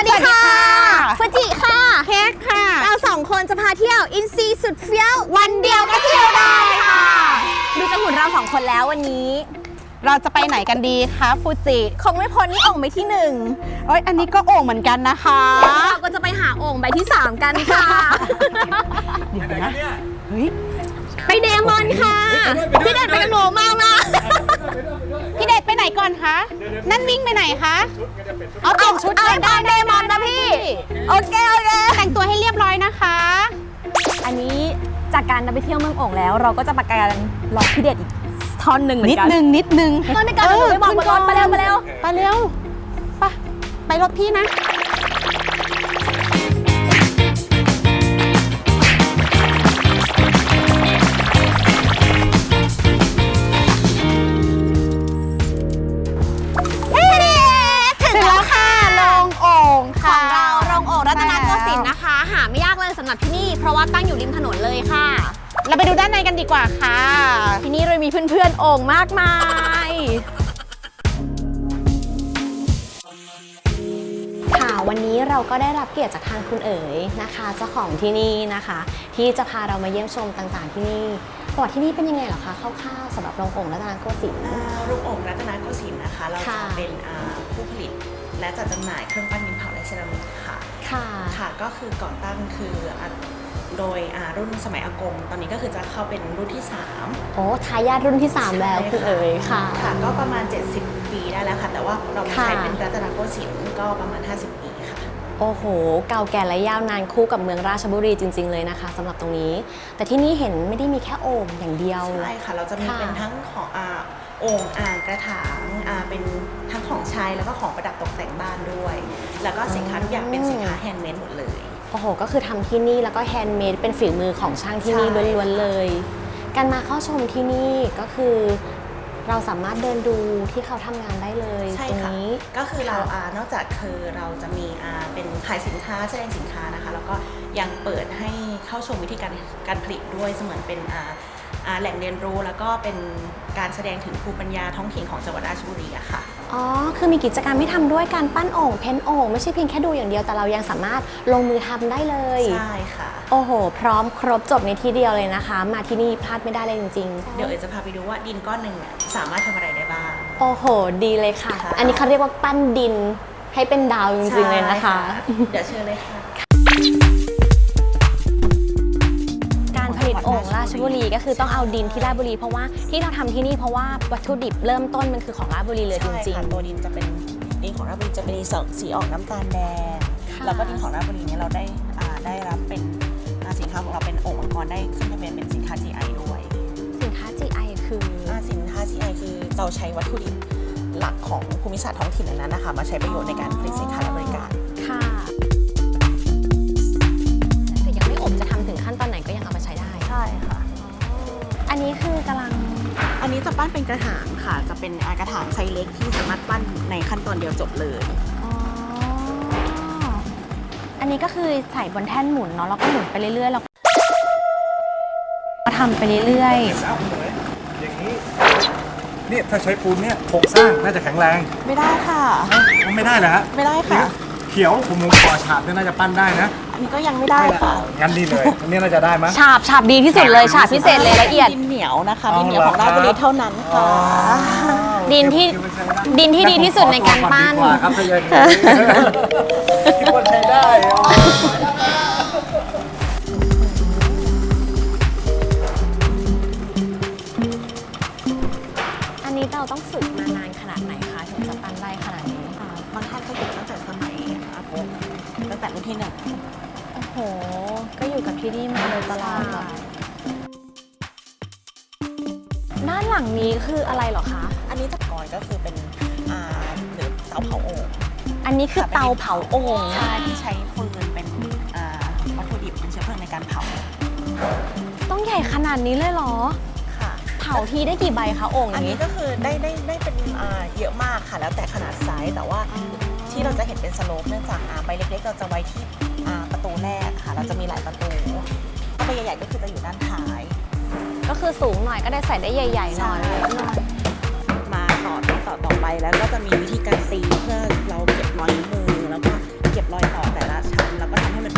วัสดีค่ะสวัสดีค่ะฟูจิค่ะ เค้กค่ะ เราสองคนจะพาเที่ยวอินซีสุดเฟี้ยว วันเดียวก็เที่ยวได้ค่ะดูจะหุ่นเราสองคนแล้ววันนี้ เราจะไปไหนกันดีคะฟูจิ คงไม่พ้นนี่อ่องใบที่หนึ่งเอ้ยอันนี้ก็โอ่งเหมือนกันนะคะ เราก็จะไปหาโอ่งใบที่3กันค่ะ เดี๋ยวนะเฮ้ย ไปเดมอนค่ะพี่เด็ดไปกับหนูมากนะพี่เดชไปไหน ก่อนคะ นั่นวิ่งไปไหนคะ เอาเปลี่ยนชุดเอาก่นตามเดมอนนะพี่ โอเคโอเค แต่งตัวให้เรียบร้อยนะคะ อันนี้จากการไปเที่ยวเมืองโอ่งแล้ว เราก็จะประการรอพี่เด็ดอีกท่อนหนึ่งเหมือนิดนกันนึงนิดนึงเออในการหนูไปบอกบนรถไปเร็วไปเร็วไปเร็วไปไปรถพี่นะ หาไม่ยากเลยสำหรับที่นี่ เพราะว่าตั้งอยู่ริมถนนเลยค่ะ เราไปดูด้านในกันดีกว่าค่ะ ที่นี่เรามีเพื่อนๆโอ่งมากมายค่ะวันนี้เราก็ได้รับเกียรติจากทางคุณเอ๋ยนะคะ เจ้าของที่นี่นะคะ ที่จะพาเรามาเยี่ยมชมต่างๆที่นี่ประวัติที่นี่เป็นยังไงเหรอคะคร่าวๆสำหรับโรงโอ่งรัตนโกสินทร์อ่าโรงโอ่งรัตนโกสินทร์นะคะ เราค่ะจะเป็นอ่าผู้ผลิต และจัดจำหน่ายเครื่องปั้นดินเผาและเซรามิกค่ะ ค่ะ ค่ะก็คือก่อตั้งคืออ่าโดยอ่ารุ่นสมัยอากง ตอนนี้ก็คือจะเข้าเป็นรุ่นที่ 3 โอ้ทายาทรุ่นที่ 3 แล้วคุณเอ๋ยค่ะ ค่ะ ก็ประมาณ 70 ปีได้แล้วค่ะ แต่ว่าเรามาค่ะใช้เป็นรัตนโกสินทร์ก็ประมาณ 50 ปีค่ะ โอ้โห เก่าแก่และยาวนานคู่กับเมืองราชบุรีจริง ๆ เลยนะคะสำหรับตรงนี้ แต่ที่นี่เห็นไม่ได้มีแค่โอ่งอย่างเดียว ใช่ค่ะ เราจะมีค่ะเป็นทั้งของอ่า โอ่งอ่างกระถางอ่าเป็นทั้งของใช้แล้วก็ของประดับตกแต่งบ้านด้วย แล้วก็สินค้าทุกอย่างเป็นสินค้าแฮนด์เมดหมดเลย โอ้โห ก็คือทำที่นี่แล้วก็แฮนด์เมดเป็นฝีมือของช่างที่นี่ใช่ ล้วนๆเลย การมาเข้าชมที่นี่ก็คือ เราสามารถเดินดูที่เขาทำงานได้เลยใช่ตรงค่ะนี้ ก็คือเราค่ะอ่านอกจากคือเราจะมีอ่าเป็นขายสินค้าแสดงสินค้านะคะ แล้วก็ยังเปิดให้เข้าชมวิธีการการผลิตด้วยเสมือนเป็นอ่าอ่า แหล่งเรียนรู้แล้วก็เป็นการแสดงถึงภูมิปัญญาท้องถิ่นของจังหวัดราชบุรีอะค่ะ อ๋อ คือมีกิจกรรมให้ทำด้วยการปั้นโอ่ง เพ้นโอ่ง ไม่ใช่เพียงแค่ดูอย่างเดียว แต่เรายังสามารถลงมือทำได้เลย ใช่ค่ะ โอ้โห พร้อมครบจบในที่เดียวเลยนะคะ มาที่นี่พลาดไม่ได้เลยจริงๆ เดี๋ยวเอ๋จะพาไปดูว่าดินก้อนหนึ่งเนี่ยสามารถทำอะไรได้บ้าง โอ้โห ดีเลยค่ะ ค่ะ อันนี้เขาเรียกว่าปั้นดินให้เป็นดาวจริงๆเลยนะคะ ใช่เดี๋ยวเชิญเลยค่ะ ราชบุรีก็คือต้องเอาดินที่ราชบุรี เพราะว่าที่เราทำที่นี่เพราะว่าวัตถุดิบเริ่มต้นมันคือของราชบุรีเลยจใช่ริงค่ะตัวดินจะเป็นดินของราชบุรีจะเป็นสีออกน้ำตาลแดงค่ะแล้วก็ดินของราชบุรีเนี่ยเราได้อ่าได้รับเป็นอ่าสินค้าของเราเป็นโอ่งมังกรได้ขึ้นทะเบียนเป็นสินค้า GI ด้วยๆสินค้า GI คืออ่าสินค้า GI คือเราใช้วัตถุดิบหลักของภูมิศาสตร์ท้องถิ่นอันนั้นนะคะมาใช้ประโยชน์ในการผลิตสินค้าและบริการค่ะ กำลัง อันนี้จะปั้นเป็นกระถางค่ะ จะเป็นอ่ากระถางไซส์เล็กที่สามารถปั้นในขั้นตอนเดียวจบเลยอ๋ออันนี้ก็คือใส่บนแท่นหมุนเนาะแล้วก็หมุนไปเรื่อยๆแล้วก็ทำไปเรื่อยๆเอาเหมยอย่างนี้เนี่ยถ้าใช้ปูนเนี่ยโครงสร้างน่าจะแข็งแรงไม่ได้ค่ะ มันไม่ได้เหรอฮะไม่ได้ค่ะ เขียวผมมุมก่อฉาบเนี่ยน่าจะปั้นได้นะอั นนี้ก็ยังไม่ได้ค่ะงั้นนี่เลยอันนี้น่าจะได้มั้ย ฉาบฉาบดีที่สุดเลยฉาบพิเศษเลยละเอียด ดินเหนียวนะคะอ๋อดินเหนียวของราชบุรีเท่านั้นอ๋อค่ะ ดินที่ดินที่ดีที่สุดในการปั้นดีกว่าครับถ้าอย่างนี้คิดว่าใช้ได้อ๋ออันนี้เราต้องฝึกมานานขนาดไหนคะถึงจะปั้นได้ขนาดนี้อ่าบางท่านก็อยู่ตั้งแต่สมัยอากงตั้งแต่รุ่นที่หนึ่ง โอ้โห ก็อยู่กับที่นี่มาโดยตลอดเหรอด้านหลังนี้คืออะไรเหรอคะ อันนี้จากก่อนก็คือเป็นอ่าหรือเตาเผาโอ่งอันนี้คือเตาเผาโอ่งใช่ที่ใช้ฟืนเป็นอ่าวัตถุดิบเป็นเชื้อเพลิงในการเผา ต้องใหญ่ขนาดนี้เลยเหรอค่ะเผาทีได้กี่ใบคะโอ่งออันย่างนี้นี้ก็คือได้ได้ได้เป็นอ่าเยอะมากค่ะ แล้วแต่ขนาดไซส์แต่ว่าที่เราจะเห็นเป็นสโลปเนื่องจากอ่าใบเล็กๆ เราจะไว้ที่ ประตูแรกค่ะ เราจะมีหลายประตูประตูใหญ่ๆก็คือจะอยู่ด้านท้าย ก็คือสูงหน่อยก็ได้ใส่ได้ใหญ่ๆหน่อยมาต่อต่อต่อไปแล้วก็จะมีวิธีการซีเพื่อเราเก็บรอยมือ แล้วก็เก็บรอยต่อแต่ละชั้น แล้วก็ทำให้มัน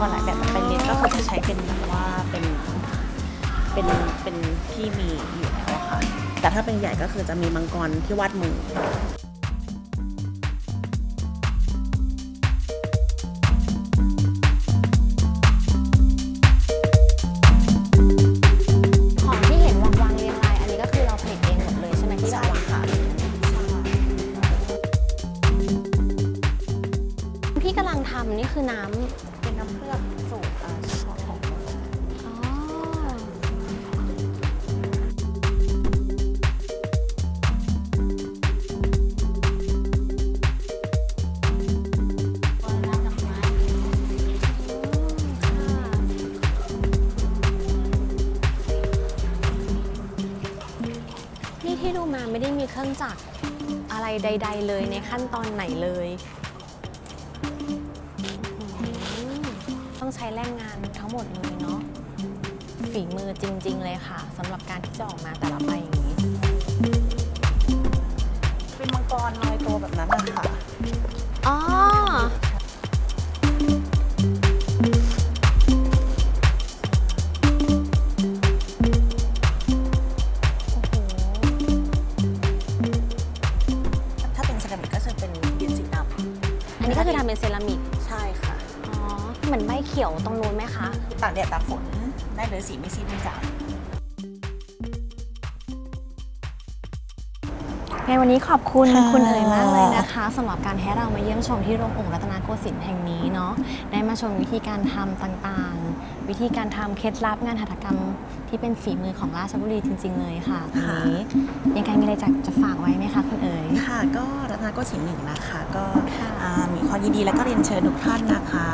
กรหลายแบบแต่เป็นเลนก็คือจะใช้เป็นแบบว่าเป็นเป็นเป็นที่มีอยู่แล้วอะค่ะ แต่ถ้าเป็นใหญ่ก็คือจะมีมังกรที่วาดมือ องจักรอะไรใด ๆ เลยในขั้นตอนไหนเลยอืมต้องใช้แรงงานทั้งหมดเลยเนาะฝีมือจริง ๆ เลยค่ะสำหรับการที่จะออกมาแต่ละใบอย่างนี้ เป็นมังกรลอยตัวแบบนั้นนะคะอ๋อ ตากแดดตากฝนได้เลยสีไม่ซีดไม่จาง ในวันนี้ขอบคุณค่ะคุณเอ๋ยมากเลยนะคะสำหรับการให้เรามาเยี่ยมชมที่โรงองค์รัตนโกสินทร์แห่งนี้เนาะได้มาชมวิธีการทำต่างๆ วิธีการทำเคล็ดลับงานหัตถกรรมที่เป็นฝีมือของราชบุรีจริง ๆ เลยค่ะตรงนี้ยังไงมีอะไรจะจะฝากไว้ไหมคะคุณเอ๋ย ค่ะก็รัตนโกสินทร์หนึ่งนะคะ ก็ค่ะ อ่ามีความยินดีและก็เรียนเชิญทุกท่านนะคะ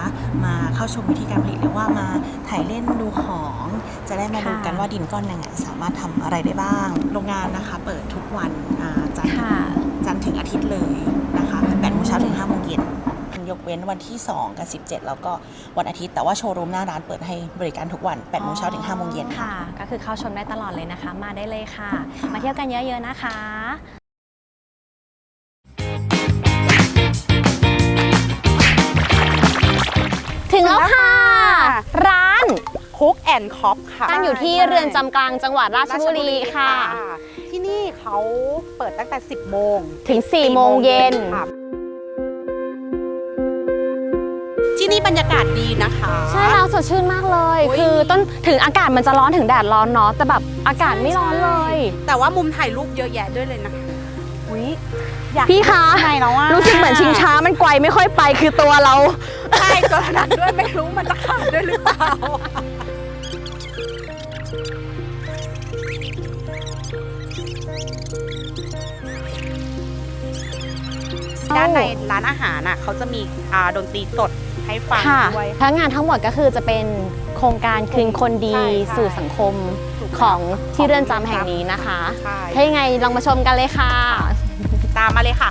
มาเข้าชมวิธีการผลิตหรือว่ามาถ่ายเล่นดูของ จะได้มาดูกันว่าดินก้อนหนึ่งอะสามารถทำอะไรได้บ้าง โรงงานนะคะ เปิดทุกวันอ่าจันทร์ถึง ค่ะ จันทร์ถึงอาทิตย์เลยนะคะ8โมงเช้าถึง5โมงเย็นยกเว้นวันที่ 2 กับ 17 แล้วก็วันอาทิตย์ แต่ว่าโชว์รูมหน้าร้านเปิดให้บริการทุกวัน8โมงเช้าถึง5โมงเย็นค่ะค่ะก็คือเข้าชมได้ตลอดเลยนะคะ มาได้เลยค่ะค่ะมาเที่ยวกันเยอะๆนะคะถึงแล้วค่ะ ร้านคุกแอนคอปค่ะตั้งอยู่ที่เรือนจำกลางจังหวัดราชบุรีค่ะ ที่นี่เขาเปิดตั้งแต่ 10 โมง ถึง 4 โมงเย็นค่ะที่นี่บรรยากาศดีนะคะ ใช่แล้วสดชื่นมากเลยโอ้ยคือต้นถึงอากาศมันจะร้อนถึงแดดร้อนเนาะแต่แบบอากาศไม่ร้อนเลย แต่ว่ามุมถ่ายรูปเยอะแยะด้วยเลยนะคะอุ๊ยอยากพี่คะข้างในแล้วอะรู้สึกเหมือนชิงช้ามันไกวไม่ค่อยไปคือตัวเรา ใช่ตัวนั้นด้วยไม่รู้มันจะขาดด้วยหรือเปล่า ด้านในร้านอาหารน่ะเขาจะมีอ่าดนตรีสดให้ฟังค่ะด้วย ทั้งงานทั้งหมดก็คือจะเป็นโครงการคืนคนดีใช่ใช่ สู่สังคมถูกของที่เรือนจำแห่งนี้นะคะ ใช่ถ้ายังไงลองมาชมกันเลยค่ะ ตามมาเลยค่ะ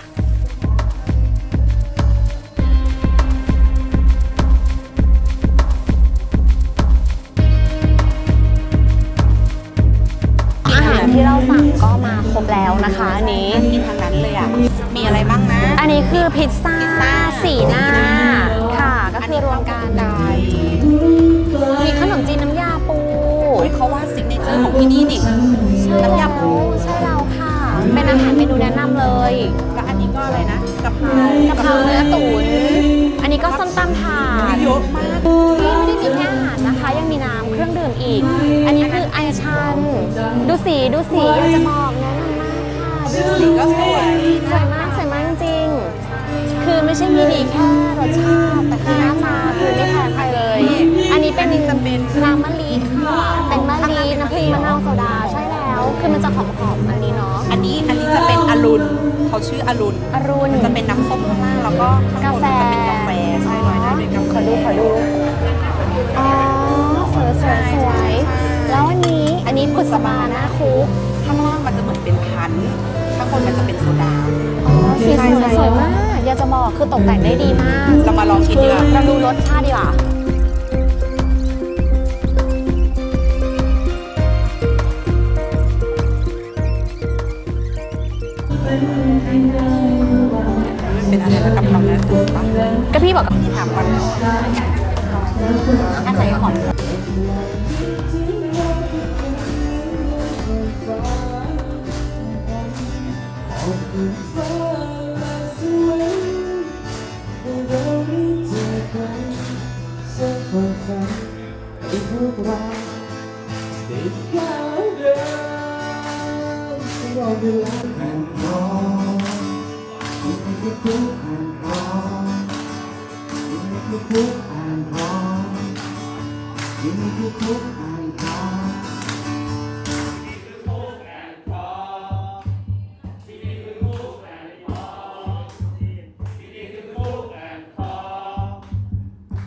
แล้วนะคะอันนี้น่ากินทางนั้นเลยอะ มีอะไรบ้างนะ อันนี้คือพิซซ่าพิซซ่าสีหน้าสีหน้าค่ะ ก็คือรวมกันไก่มีขนมจีนน้ำยาปูโอ้ยเขาว่าซิกเนเจอร์ของที่นี่นี่ใช่น้ำยาปูใช่แล้วค่ะ เป็นอาหารเมนูแนะนำเลยแล้วอันนี้ก็อะไรนะกะเพรากะเพราเนื้อตุ๋นอันนี้ก็ส้มตำถาดเยอะมากนี่ไม่ได้มีแค่อาหารนะคะ ยังมีน้ำเครื่องดื่มอีก อันนี้คือไอชัน ดูสีดูสีอยากจะบอก สีก็สวยสวยมากสวยมากจริงๆคือไม่ใช่มีดีแค่รสชาติแต่คือหน้าตาคือไม่แพ้ใครเลย อันนี้เป็นจะเป็นน้ำมะลิค่ะเป็นมะลิน้ำผึ้งมะนาวโซดาใช่แล้ว คือมันจะหอมๆอันนี้เนาะอันนี้อันนี้จะเป็นอรุณเขาชื่ออรุณอรุณจะเป็นน้ำส้มข้างล่างแล้วก็ข้างบนจะเป็นกาแฟใช่ลอยได้ด้วยกาแฟขอดูขอดูอ๋อสวยสวยสวยแล้วอันนี้อันนี้ผุดสบาหน้าคุกข้างล่างมันจะเหมือนเป็นพันธุ์ข้างบ นมันจะเป็นโซดา อ๋อสีสวยสวยมาก อยากจะบอกคือตกแต่งได้ดีมากเรามาลองชิมดีกว่าเราดูรสชาติดีกว่าเป็นอะไรนะกับเราเนื้อตุ๋นปะก็พี่บอกที่ถามก่อนอาศัยขอนเราเดิน